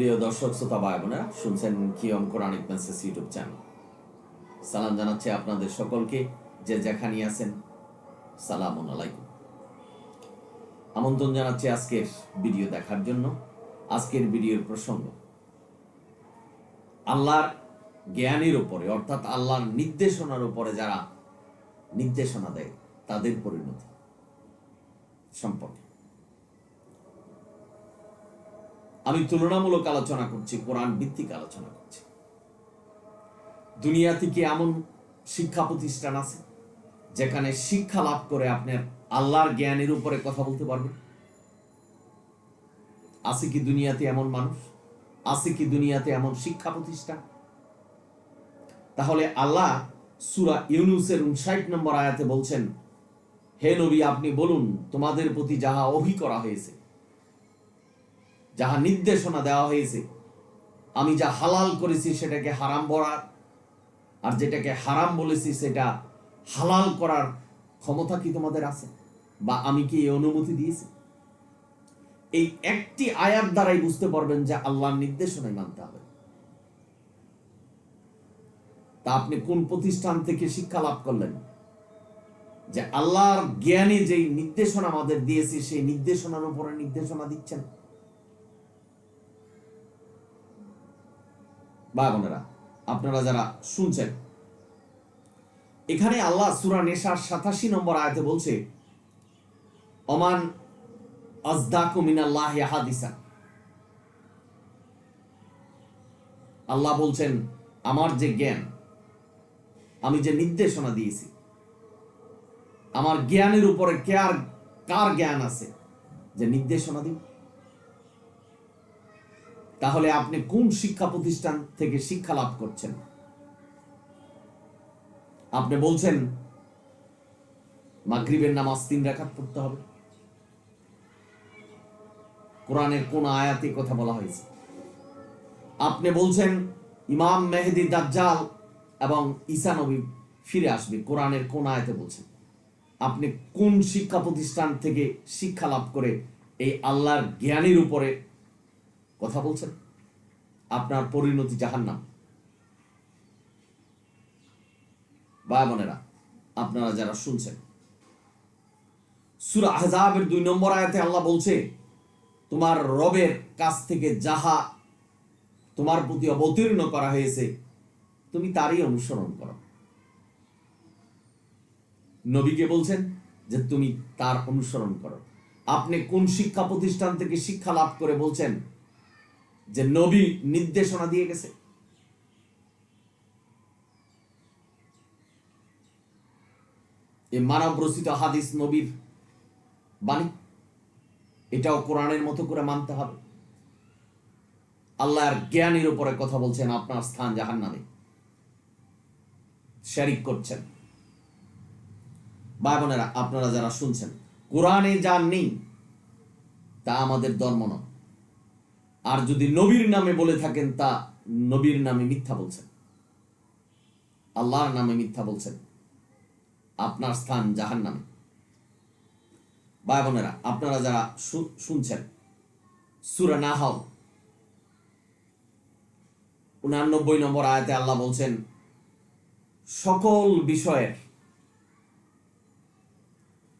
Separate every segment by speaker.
Speaker 1: প্রিয় দর্শক, শ্রোতা ভাই বোনেরা শুনছেন কিয়ম কোরআনিক মেসেজ ইউটিউব চ্যানেল। সালাম জানাচ্ছি আপনাদের সকলকে, যে যেখানে আছেন সালাম আলাইকুম। আমন্ত্রণ জানাচ্ছি আজকের ভিডিও দেখার জন্য। আজকের ভিডিওর প্রসঙ্গ, আল্লাহর জ্ঞানের উপরে, অর্থাৎ আল্লাহর নির্দেশনার উপরে যারা নির্দেশনা দেয়, তাদের পরিণতি সম্পর্কে। আমি তুলনামূলক আলোচনা করছি কোরআন ভিত্তিক আলোচনা করছি। দুনিয়া থেকে এমন শিক্ষা প্রতিষ্ঠান আছে যেখানে শিক্ষা লাভ করে আপনার আল্লাহর জ্ঞানের উপরে কথা বলতে পারবেন? আছে কি দুনিয়াতে এমন মানুষ? আছে কি দুনিয়াতে এমন শিক্ষা প্রতিষ্ঠান? তাহলে আল্লাহ সুরা ইউনুসের উনষাট নম্বর আয়াতে বলছেন, হে নবী, আপনি বলুন, তোমাদের প্রতি যাহা অভি করা হয়েছে যাহা নির্দেশনা দেওয়া হয়েছে, আমি যা হালাল করেছি সেটাকে হারাম বলার আর যেটাকে হারাম বলেছি সেটা হালাল করার ক্ষমতা কি তোমাদের আছে? বা আমি কি এই অনুমতি দিয়েছি? এই একটি আয়াত দ্বারাই বুঝতে পারবেন যে আল্লাহর নির্দেশনায় মানতে হবে। তা আপনি কোন প্রতিষ্ঠান থেকে শিক্ষা লাভ করলেন? যে আল্লাহর জ্ঞানে যেই নির্দেশনা আমাদের দিয়েছে, সেই নির্দেশনার উপরে নির্দেশনা দিচ্ছেন। বা বোনেরা, আপনারা যারা শুনছেন, এখানে আল্লাহ সুরা নেশার সাতাশি নম্বর আয়াতে বলছে অমান আজদাকু আল্লাহ বলছেন, আমার যে জ্ঞান, আমি যে নির্দেশনা দিয়েছি, আমার জ্ঞানের উপরে কার কার জ্ঞান আছে? যে নির্দেশনা দিব? তাহলে আপনি কোন শিক্ষা প্রতিষ্ঠান থেকে শিক্ষা লাভ করছেন? আপনি বলছেন, মাগরিবের নামাজ তিন রাকাত পড়তে হবে। কোরআনের কোন আয়াতে কথা বলা হয়েছে। আপনি বলছেন, ইমাম মেহেদি দাজ্জাল এবং ঈসা নবী ফিরে আসবে, কোরআনের কোন আয়াতে বলছেন। আপনি কোন শিক্ষা প্রতিষ্ঠান থেকে শিক্ষা লাভ করে এই আল্লাহর জ্ঞানের উপরে কথা বলছেন? আপনার পরিণতি জাহান্নাম। বা বোনেরা, আপনারা যারা শুনছেন, সুরা আহজাবের দুই নম্বর আয়াতে আল্লাহ বলছে, তোমার রবের কাছ থেকে যাহা তোমার প্রতি অবতীর্ণ করা হয়েছে, তুমি তারই অনুসরণ করো। নবীকে বলছেন যে, তুমি তার অনুসরণ করো। আপনি কোন শিক্ষা প্রতিষ্ঠান থেকে শিক্ষা লাভ করে বলছেন যে নবী নির্দেশনা দিয়ে গেছে। এই মানব রচিত হাদিস নবীর বাণী, এটাও কোরআনের মতো করে মানতে হবে। আল্লাহর জ্ঞানের উপরে কথা বলছেন, আপনার স্থান জাহান নামে শারিক করছেন। ভাই বোনেরা, আপনারা যারা শুনছেন, কোরআনে যা নেই, তা আমাদের ধর্ম নয়। আর যদি নবীর নামে বলে থাকেন তা নবীর নামে মিথ্যা বলছেন। আল্লাহর নামে মিথ্যা বলছেন। আপনার স্থান জাহান নামে ভাই বোনেরা আপনারা যারা শুনছেন, সুরা নাহাল, উনানব্বই নম্বর আয়াতে আল্লাহ বলছেন, সকল বিষয়ের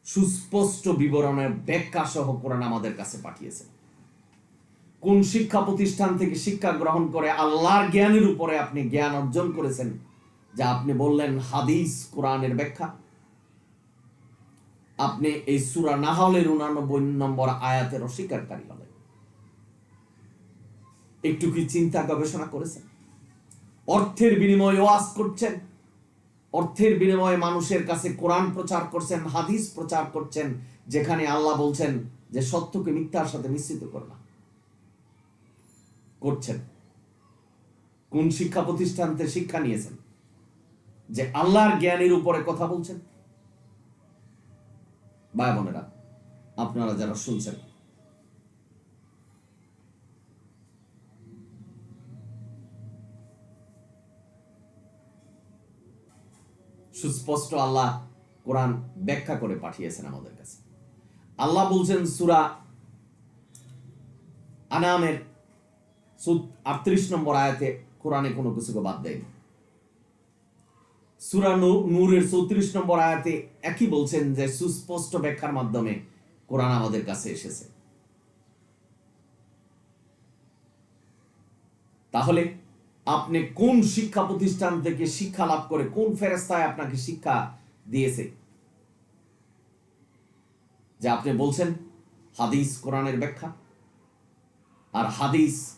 Speaker 1: সুস্পষ্ট বিবরণের ব্যাখ্যা সহ কোরআন আমাদের কাছে পাঠিয়েছেন। কোন শিক্ষা প্রতিষ্ঠান থেকে শিক্ষা গ্রহণ করে আল্লাহর জ্ঞানের উপরে আপনি জ্ঞান অর্জন করেছেন, যা আপনি বললেন হাদিস, কোরআনের ব্যাখ্যা। আপনি এই সুরা নাহলের উনানব্বই নম্বর আয়াতের অস্বীকারী হলেন। একটু কি চিন্তা গবেষণা করেছেন? অর্থের বিনিময়ে ওয়াজ করছেন, অর্থের বিনিময়ে মানুষের কাছে কোরআন প্রচার করছেন, হাদিস প্রচার করছেন, যেখানে আল্লাহ বলছেন যে সত্যকে মিথ্যার সাথে মিশ্রিত করনা করছেন। কোন শিক্ষা প্রতিষ্ঠান থেকে শিক্ষা নিয়েছেন? যে আল্লাহর জ্ঞানের উপরে কথা বলছেন? ভাই বোনেরা, আপনারা যারা শুনছেন, সুস্পষ্ট আল্লাহ কোরআন ব্যাখ্যা করে পাঠিয়েছেন আমাদের কাছে। আল্লাহ বলছেন, সুরা আনামের আটত্রিশ নম্বর আয়াতে কোরআনে কোনো কিছুকে বাদ দেয়নি। সুরা নূরের চৌত্রিশ নম্বর আয়াতে একই বলছেন যে, সুস্পষ্ট ব্যাখ্যার মাধ্যমে কোরআন আমাদের কাছে এসেছে। তাহলে আপনি কোন শিক্ষা প্রতিষ্ঠান থেকে শিক্ষা লাভ করে কোন ফেরেস্তায় আপনাকে শিক্ষা দিয়েছে? যে আপনি বলছেন হাদিস কোরআনের ব্যাখ্যা। আর হাদিস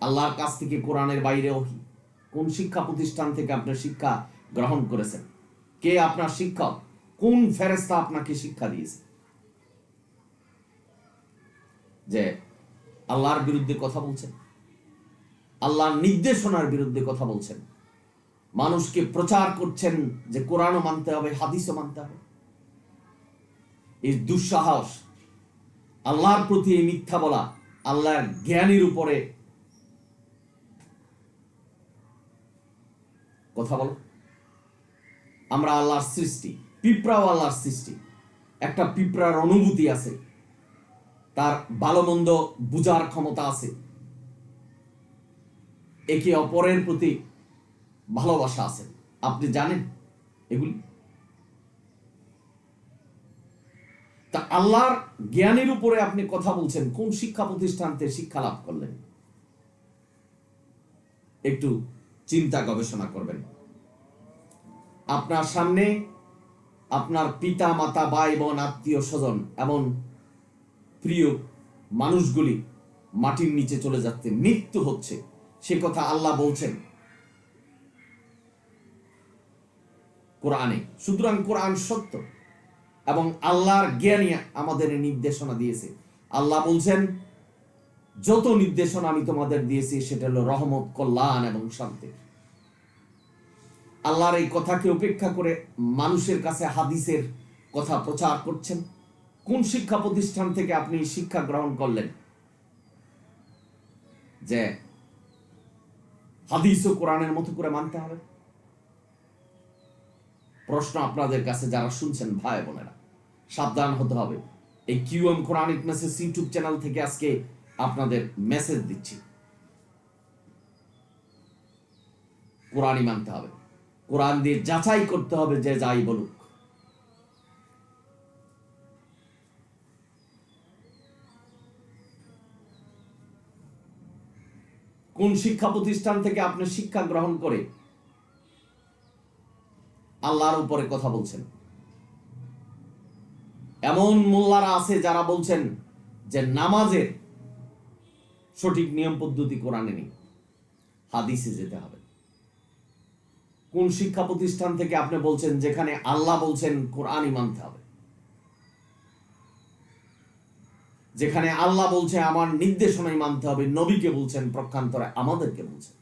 Speaker 1: আল্লাহর কাছ থেকে কোরআনের বাইরে ওহি কোন শিক্ষা প্রতিষ্ঠান থেকে আপনি শিক্ষা গ্রহণ করেছেন? কে আপনার শিক্ষক? কোন ফেরেস্তা আপনাকে শিক্ষা দিয়েছে? যে আল্লাহর বিরুদ্ধে কথা বলছেন। আল্লাহর নির্দেশনার বিরুদ্ধে কথা বলছেন। মানুষকে প্রচার করছেন যে কোরআনও মানতে হবে, হাদিসও মানতে হবে। এই দুঃসাহস, আল্লাহর প্রতি এই মিথ্যা বলা, আল্লাহর জ্ঞানের উপরে কথা বলো। আমরা আল্লাহর সৃষ্টি, পিঁপড়াও আল্লাহর সৃষ্টি। একটা পিঁপড়ার অনুভূতি আছে, তার ভালো মন্দ বুঝার ক্ষমতা আছে। একে অপরের প্রতি ভালোবাসা আছে। আপনি জানেন এগুলি? তা আল্লাহর জ্ঞানের উপরে আপনি কথা বলছেন, কোন শিক্ষা প্রতিষ্ঠান থেকে শিক্ষা লাভ করলেন? একটু চিন্তা গবেষণা করবেন। আপনার সামনে আপনার পিতা, মাতা, ভাই, বোন, আত্মীয়, স্বজন এমন প্রিয় মানুষগুলি মাটির নিচে চলে যাচ্ছে, মৃত্যু হচ্ছে। সে কথা আল্লাহ বলছেন। কোরআনে। সুতরাং কোরআন সত্য এবং আল্লাহর জ্ঞানী আমাদের নির্দেশনা দিয়েছে। আল্লাহ বলছেন যত নির্দেশনা আমি তোমাদের দিয়েছি, সেটা হলো রহমত, কল্যাণ এবং শান্তি। আল্লাহর এই কথাকে উপেক্ষা করে মানুষের কাছে হাদিসের কথা প্রচার করছেন। কোন শিক্ষা প্রতিষ্ঠান থেকে আপনি শিক্ষা গ্রহণ করলেন? যে হাদিস ও কোরআনের মতো করে মানতে হবে। প্রশ্ন আপনাদের কাছে যারা শুনছেন, ভাই বোনেরা, সাবধান হতে হবে। এই QM Quranic message YouTube channel থেকে আজকে আপনাদের মেসেজ দিচ্ছি। কোরআনই মানতে হবে। কোরআন দিয়ে যাচাই করতে হবে যে যাই বলুক। কোন শিক্ষা প্রতিষ্ঠান থেকে আপনি শিক্ষা গ্রহণ করে আল্লাহর উপরে কথা বলছেন? এমন মোল্লারা আছে যারা বলছেন যে নামাজের সঠিক নিয়ম পদ্ধতি কোরআনে নেই। হাদিসে যেতে হবে। কোন শিক্ষা প্রতিষ্ঠান থেকে আপনি বলছেন, যেখানে আল্লাহ বলছেন কোরআনই মানতে হবে। যেখানে আল্লাহ বলছে, আমার নির্দেশনাই মানতে হবে, নবীকে বলছেন, প্রক্ষান্তরে আমাদেরকে বলছেন।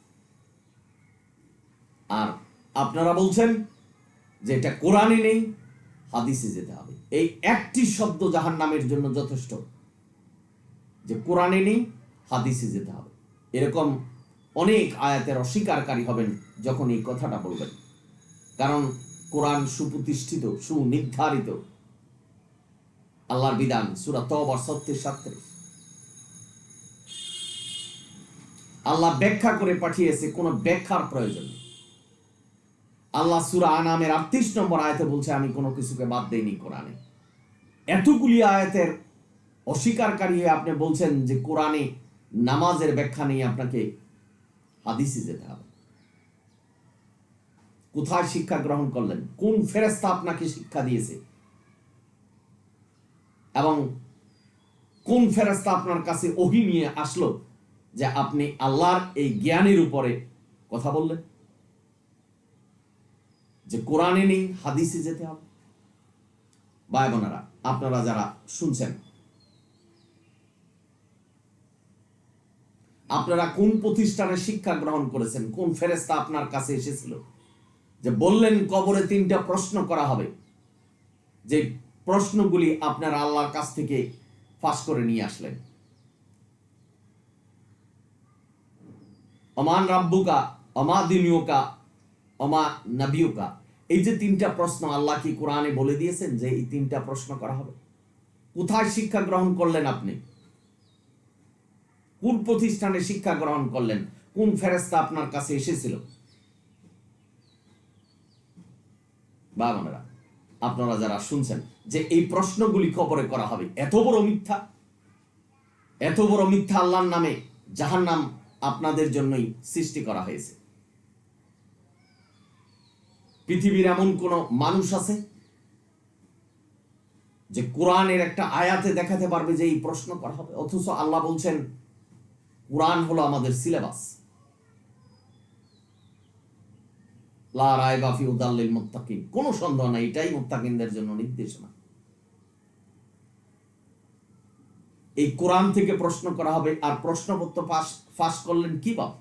Speaker 1: আর আপনারা বলছেন যে এটা কোরআনে নেই, হাদিসে যেতে হবে। এই একটি শব্দ জাহান নামের জন্য যথেষ্ট। যে কোরআনে নেই হাদিসে যেতে হবে। এরকম অনেক আয়াতের অস্বীকারী হবেন যখন এই কথাটা বলবেন। কারণ কোরআন সুপ্রতিষ্ঠিত, সুনির্ধারিত। আল্লাহর বিধান, সুরা তবার সত্যের সাথে আল্লাহ ব্যাখ্যা করে পাঠিয়েছে, কোনো ব্যাখ্যার প্রয়োজন নেই। আল্লাহ সুরা আনামের আটত্রিশ নম্বর আয়াতে বলছে, আমি কোনো কিছুকে বাদ দেইনি কোরআনে। এতগুলি আয়াতের অস্বীকারী হয়ে আপনি বলছেন যে কোরআনে নামাজের ব্যাখ্যা নিয়ে আপনাকে হাদিসে যেতে হবে। কোথায় শিক্ষা গ্রহণ করলেন? কোন ফেরেস্তা আপনাকে শিক্ষা দিয়েছে? এবং কোন ফেরেস্তা আপনার কাছে ওহি নিয়ে আসলো যে আপনি আল্লাহর এই জ্ঞানের উপরে কথা বললেন? যে কোরআনে নেই, হাদিসে যেতে হবে। ভাই আপনারা যারা শুনছেন আপনারা কোন প্রতিষ্ঠানে শিক্ষা গ্রহণ করেছেন? কোন ফেরেস্তা আপনার কাছে এসেছিল? যে বললেন, কবরে তিনটা প্রশ্ন করা হবে। যে প্রশ্নগুলি আপনার আল্লাহর কাছ থেকে ফাঁস করে নিয়ে আসলেন। অমান রাব্বুকা, অমা দিনীয়কা অমা নাবিয়কা। এই যে তিনটা প্রশ্ন আল্লাহ কি কোরআনে বলে দিয়েছেন যে এই তিনটা প্রশ্ন করা হবে? কোথায় শিক্ষা গ্রহণ করলেন আপনি? কোন প্রতিষ্ঠানে শিক্ষা গ্রহণ করলেন? কোন ফেরেস্তা আপনার কাছে এসেছিল? বা আপনারা যারা শুনছেন যে এই প্রশ্নগুলি কবরে করা হবে, এত বড় মিথ্যা, এত বড় মিথ্যা আল্লাহর নামে যাহার নাম আপনাদের জন্যই সৃষ্টি করা হয়েছে। পৃথিবীর এমন কোন মানুষ আছে যে কোরআনের একটা আয়াতে দেখাতে পারবে যে এই প্রশ্ন করা হবে? অথচ আল্লাহ বলছেন কোরআন হলো আমাদের সিলেবাস। কোনো সন্দেহ নাই, এটাই মুত্তাকিনদের জন্য নির্দেশনা। এই কোরআন থেকে প্রশ্ন করা হবে, আর প্রশ্নপত্র ফাঁস করলেন কি কীভাবে?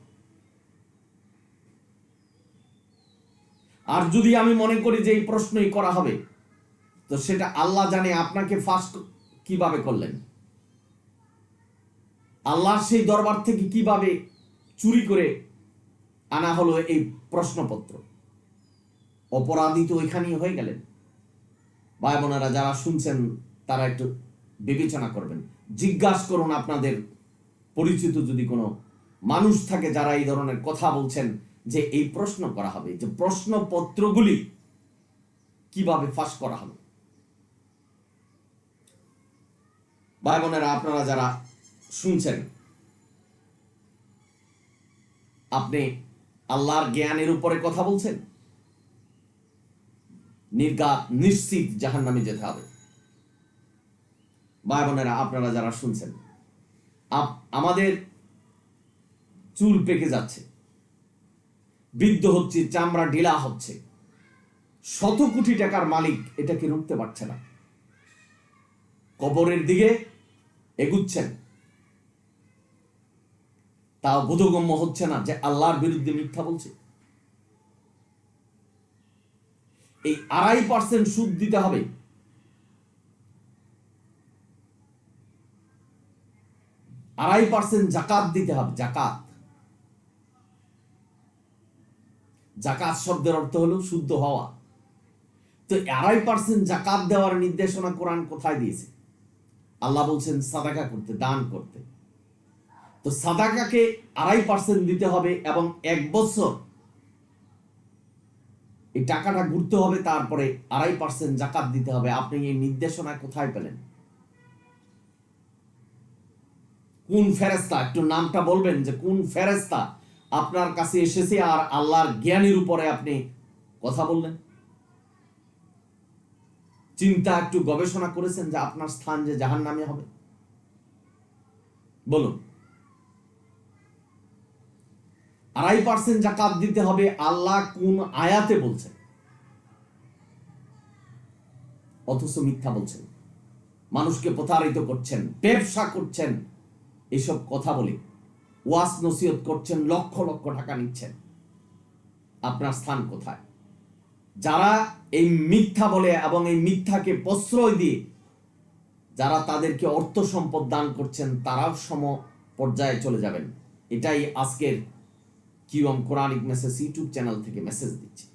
Speaker 1: আর যদি আমি মনে করি যে এই প্রশ্নই করা হবে, তো সেটা আল্লাহ জানে আপনাকে ফাঁস কীভাবে করলেন। আল্লাহ সেই দরবার থেকে কীভাবে চুরি করে আনা হলো এই প্রশ্নপত্র? অপরাধী তো ওইখানেই হয়ে গেলেন। ভাই বোনেরা, যারা শুনছেন, তারা একটু বিবেচনা করবেন। জিজ্ঞাসা করুন আপনাদের পরিচিত যদি কোনো মানুষ থাকে যারা এই ধরনের কথা বলছেন যে এই প্রশ্ন করা হবে, যে প্রশ্নপত্রগুলি কীভাবে ফাঁস করা হবে। ভাই বোনেরা, আপনারা যারা শুনছেন? আপনি আল্লাহর জ্ঞানের উপরে কথা বলছেন? নির্গাত, নিশ্চিত জাহান নামে যেতে হবে। ভাই বোনেরা, আপনারা যারা শুনছেন আমাদের চুল পেকে যাচ্ছে, বৃদ্ধ হচ্ছে, চামড়া ঢিলা হচ্ছে, শত কোটি টাকার মালিক এটাকে রুখতে পারছে না। কবরের দিকে এগুচ্ছেন। তাও বোধগম্য হচ্ছে না যে আল্লাহর বিরুদ্ধে মিথ্যা বলছে। এই আড়াই পার্সেন্ট সুদ দিতে হবে। আড়াই পার্সেন্ট জাকাত দিতে হবে, জাকাত। জাকাত শব্দের অর্থ হলো শুদ্ধ হওয়া। তো আড়াই পার্সেন্ট জাকাত দেওয়ার নির্দেশনা কোরআন কোথায় দিয়েছে? আল্লাহ বলছেন, সাদাকা করতে, দান করতে। তো সাদাকাকে আড়াই পার্সেন্ট দিতে হবে এবং এক বছর এই টাকাটা ঘুরতে হবে, তারপরে আড়াই পার্সেন্ট জাকাত দিতে হবে। আপনি এই নির্দেশনা কোথায় পেলেন? কোন ফেরেস্তা একটু নামটা বলবেন যে কোন ফেরেস্তা আপনার কাছে এসেছে আর আল্লাহর জ্ঞানের উপরে আপনি কথা বললেন? চিন্তা একটু গবেষণা করেছেন যে আপনার স্থান যে জাহান নামে হবে? বলুন। আড়াই পার্সেন্ট জাকাত দিতে হবে আল্লাহ কোন আয়াতে বলছেন। অথচ মিথ্যা বলছেন। মানুষকে প্রতারিত করছেন, ব্যবসা করছেন, এসব কথা বলে ওয়াস নসিহত করছেন, লক্ষ লক্ষ টাকা নিচ্ছেন। আপনার স্থান কোথায়? যারা এই মিথ্যা বলে এবং এই মিথ্যাকে প্রশ্রয় দিয়ে যারা তাদেরকে অর্থ সম্পদ দান করছেন, তারাও সম পর্যায়ে চলে যাবেন। এটাই আজকের কিরম কোরআনিক মেসেজ ইউটিউব চ্যানেল থেকে মেসেজ দিচ্ছি।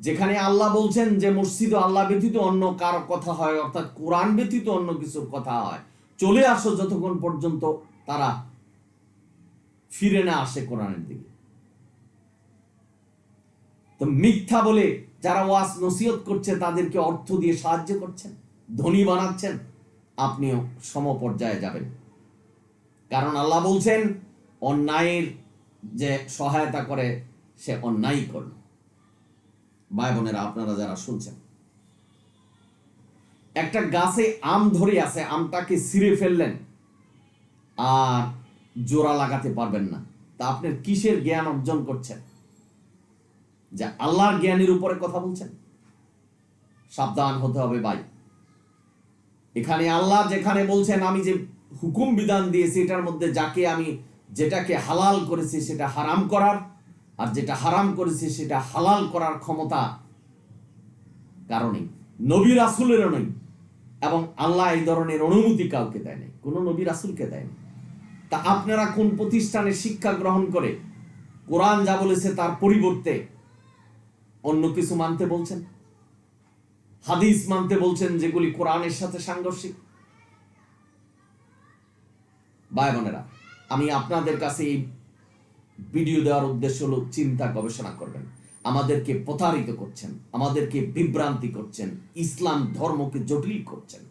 Speaker 1: যেখানে আল্লাহ বলছেন যে মসজিদ আল্লাহ ব্যতীত অন্য কারও কথা হয়, অর্থাৎ কোরআন ব্যতীত অন্য কিছুর কথা হয়। চলে আসো যতক্ষণ পর্যন্ত তারা ফিরে না আসে কোরআনের দিকে। তো মিথ্যা বলে যারা ওয়াস নসিহত করছে, তাদেরকে অর্থ দিয়ে সাহায্য করছেন, ধনী বানাচ্ছেন, আপনিও সমপর্যায়ে যাবেন। কারণ আল্লাহ বলছেন অন্যায়ের যে সহায়তা করে, সে অন্যায় করল। ভাই বোনেরা, আপনারা যারা শুনছেন, একটা গাছে আম ধরে আছে আমটাকে ছিঁড়ে ফেললেন আর জোড়া লাগাতে পারবেন না। তা আপনার কিসের জ্ঞান অর্জন করছেন? যে আল্লাহর জ্ঞানের উপরে কথা বলছেন? সাবধান হতে হবে ভাই। এখানে আল্লাহ যেখানে বলছেন, আমি যে হুকুম বিধান দিয়েছি, এটার মধ্যে যাকে আমি যেটাকে হালাল করেছি সেটা হারাম করার, আর যেটা হারাম করেছি সেটা হালাল করার ক্ষমতা কারণে নবী রাসুলেরও নেই এবং আল্লাহ এই ধরনের অনুমতি কাউকে দেয় নাই। কোনো নবী রাসুলকে দেয়নি তা আপনারা কোন প্রতিষ্ঠানে শিক্ষা গ্রহণ করে কোরআন যা বলেছে তার পরিবর্তে অন্য কিছু মানতে বলছেন? হাদিস মানতে বলছেন যেগুলি কোরআনের সাথে সাংঘর্ষিক? ভাই বোনেরা আমি আপনাদের কাছে এই ভিডিও দেওয়ার উদ্দেশ্য হলো চিন্তা গবেষণা করবেন। আমাদেরকে প্রতারিত করছেন, আমাদেরকে বিভ্রান্তি করছেন, ইসলাম ধর্মকে জটিল করছেন।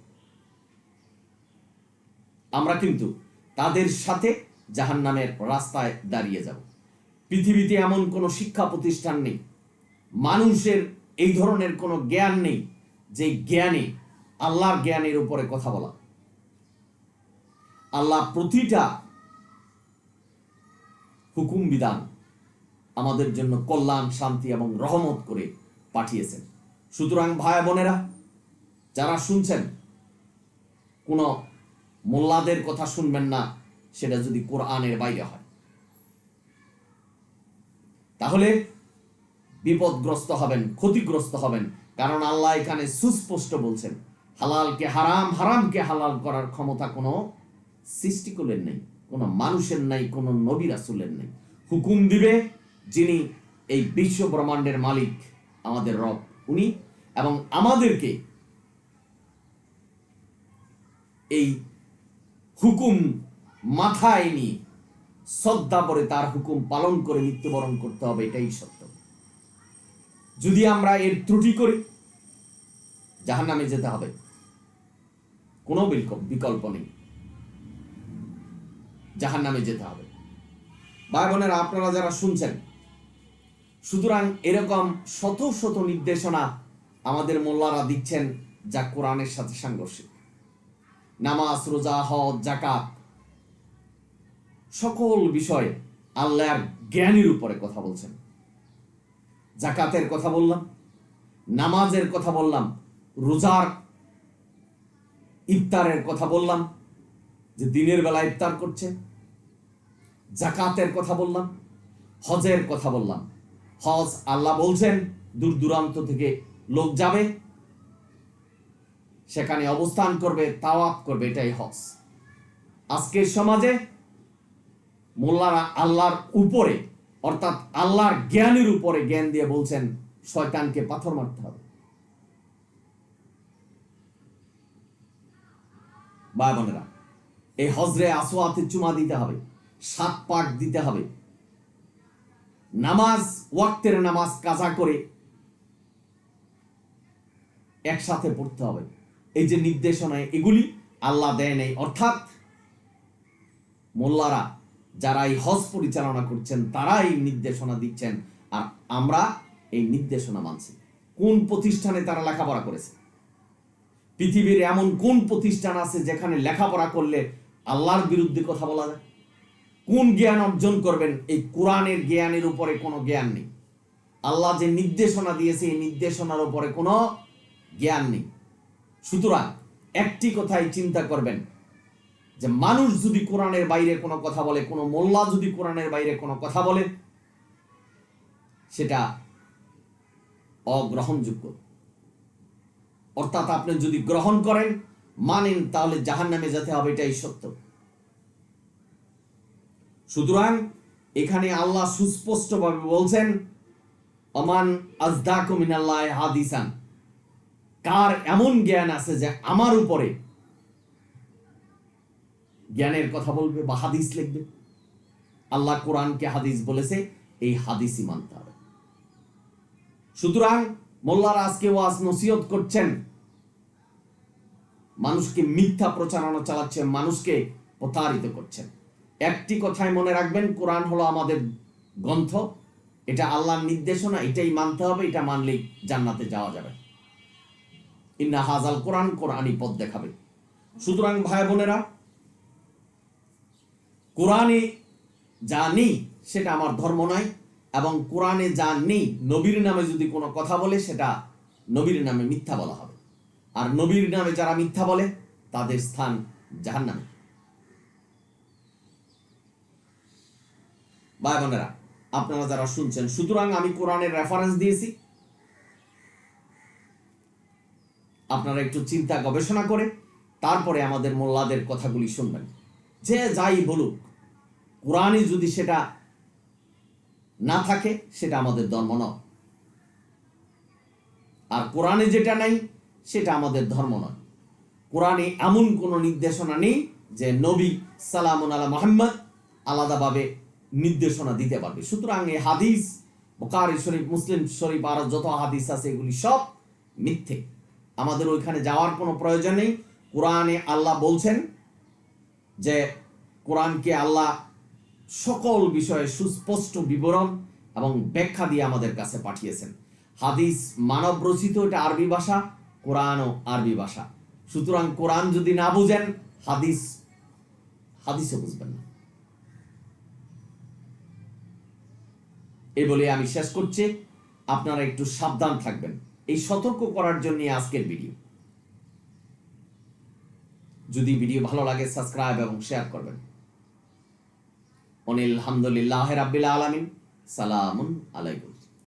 Speaker 1: আমরা কিন্তু তাদের সাথে জাহান নামের রাস্তায় দাঁড়িয়ে যাব। পৃথিবীতে এমন কোনো শিক্ষা প্রতিষ্ঠান নেই, মানুষের এই ধরনের কোনো জ্ঞান নেই, যে জ্ঞানে, আল্লাহর জ্ঞানের উপরে কথা বলা। আল্লাহ প্রতিটা হুকুম বিধান আমাদের জন্য কল্যাণ, শান্তি এবং রহমত করে পাঠিয়েছেন। সুতরাং ভাই বোনেরা, যারা শুনছেন, কোনো মোল্লাদের কথা শুনবেন না, সেটা যদি কোরআনের বাইরে হয়। তাহলে বিপদগ্রস্ত হবেন, ক্ষতিগ্রস্ত হবেন, কারণ আল্লাহ এখানে সুস্পষ্ট বলছেন, হালালকে হারাম, হারামকে হালাল করার ক্ষমতা কোনো সৃষ্টিকুলের নেই। কোনো মানুষের নাই, কোনো নবী রাসুলের নাই। হুকুম দিবে যিনি এই বিশ্ব ব্রহ্মাণ্ডের মালিক, আমাদের রব, উনি। এবং আমাদেরকে এই হুকুম মাথায় নিয়ে শ্রদ্ধা করে তার হুকুম পালন করে মৃত্যুবরণ করতে হবে, এটাই সত্য। যদি আমরা এর ত্রুটি করি জাহান নামে যেতে হবে। কোনো বিকল্প নেই। জাহান নামে যেতে হবে। ভাই বোনেরা, আপনারা যারা শুনছেন, সুতরাং এরকম শত শত নির্দেশনা আমাদের মোল্লারা দিচ্ছেন যা কোরআনের সাথে সাংঘর্ষিক। নামাজ, রোজা, হজ জাকাত সকল বিষয়ে আল্লাহর জ্ঞানের উপরে কথা বলছেন। জাকাতের কথা বললাম, নামাজের কথা বললাম, রোজার ইফতারের কথা বললাম, যে দিনের বেলা ইফতার করছে জাকাতের কথা বললাম, হজের কথা বললাম। হজ আল্লাহ বলছেন, দূর দূরান্ত থেকে লোক যাবে, সেখানে অবস্থান করবে, তাওয়াফ করবে, এটাই হজ। আজকের সমাজে মোল্লারা আল্লাহর উপরে, অর্থাৎ আল্লাহর জ্ঞানের উপরে জ্ঞান দিয়ে বলছেন, শয়তানকে পাথর মারতে হবে। ভাই বোনেরা, এই হজরে আসোয়াতে চুমা দিতে হবে। সাত পাক দিতে হবে। নামাজ, ওয়াক্তের নামাজ, কাজা করে একসাথে পড়তে হবে। এই যে নির্দেশনায় এগুলি আল্লাহ দেয় নেই। অর্থাৎ মোল্লারা যারা এই হজ পরিচালনা করছেন তারা এই নির্দেশনা দিচ্ছেন। আর আমরা এই নির্দেশনা মানছি। কোন প্রতিষ্ঠানে তারা লেখাপড়া করেছে? পৃথিবীর এমন কোন প্রতিষ্ঠান আছে যেখানে লেখাপড়া করলে আল্লাহর বিরুদ্ধে কথা বলা যায়? কোন জ্ঞান অর্জন করবেন? এই কোরআনের জ্ঞানের উপরে কোনো জ্ঞান নেই। আল্লাহ যে নির্দেশনা দিয়েছে, এই নির্দেশনার উপরে কোনো জ্ঞান নেই। সুতরাং একটি কথাই চিন্তা করবেন, যে মানুষ যদি কোরআনের বাইরে কোনো কথা বলে, কোনো মোল্লা যদি কোরআনের বাইরে কোনো কথা বলে, সেটা অগ্রহণযোগ্য। অর্থাৎ আপনি যদি গ্রহণ করেন, মানেন, তাহলে জাহান নামে যেতে হবে, এটাই সত্য। সুতরাং এখানে আল্লাহ সুস্পষ্টভাবে বলছেন, অমান আজদাকু মিনাল্লাহ হাদিসান। কার এমন জ্ঞান আছে যে আমার উপরে জ্ঞানের কথা বলবে বা হাদিস লিখবে? আল্লাহ কোরআনকে হাদিস বলেছে, এই হাদিসই মানতে হবে। সুতরাং মোল্লারা আজকে ওয়াজ নসিহত করছেন, মানুষকে মিথ্যা প্রচারণা চালাচ্ছেন, মানুষকে প্রতারিত করছেন। একটি কথাই মনে রাখবেন, কোরআন হলো আমাদের গ্রন্থ। এটা আল্লাহর নির্দেশনা, এটাই মানতে হবে, এটা মানলেই জান্নাতে যাওয়া যাবে। ইন্না হাজাল কোরআন, কোরআনই পথ দেখাবে। সুতরাং ভাই বোনেরা, কোরআনে যা নেই, সেটা আমার ধর্ম নয়, এবং কোরআনে যা নেই, নবীর নামে যদি কোনো কথা বলে, সেটা নবীর নামে মিথ্যা বলা হবে। আর নবীর নামে যারা মিথ্যা বলে, তাদের স্থান জাহান ভাই বোনেরা, আপনারা যারা শুনছেন, সুতরাং আমি কোরআনের রেফারেন্স দিয়েছি। আপনারা একটু চিন্তা গবেষণা করে, তারপরে আমাদের মোল্লাদের কথাগুলি শুনবেন। যে যাই বলুক কোরআনে যদি সেটা না থাকে, সেটা আমাদের ধর্ম নয়। আর কোরআনে যেটা নাই, সেটা আমাদের ধর্ম নয়। কোরআনে এমন কোনো নির্দেশনা নেই যে নবী সালামুন আলা মোহাম্মদ আলাদাভাবে নির্দেশনা দিতে পারবে। সুতরাং এই হাদিস বোকারি শরীফ, মুসলিম শরীফ আর যত হাদিস আছে, এগুলি সব মিথ্যে। আমাদের ওইখানে যাওয়ার কোনো প্রয়োজন নেই। কোরআনে আল্লাহ বলছেন যে, কোরআনকে আল্লাহ সকল বিষয়ে সুস্পষ্ট বিবরণ এবং ব্যাখ্যা দিয়ে আমাদের কাছে পাঠিয়েছেন। হাদিস মানব রচিত, এটা আরবি ভাষা, কোরআনও আরবি ভাষা। সুতরাং কোরআন যদি না বুঝেন, হাদিস, হাদিসও বুঝবেন না। এই বলে আমি শেষ করছি। আপনারা একটু সাবধান থাকবেন। এই সতর্ক করার জন্য আজকের ভিডিও। যদি ভিডিও ভালো লাগে, সাবস্ক্রাইব এবং শেয়ার করবেন। অনিল হামদুলিল্লাহ রাব্বিল আলামিন। সালামুন আলাইকুম।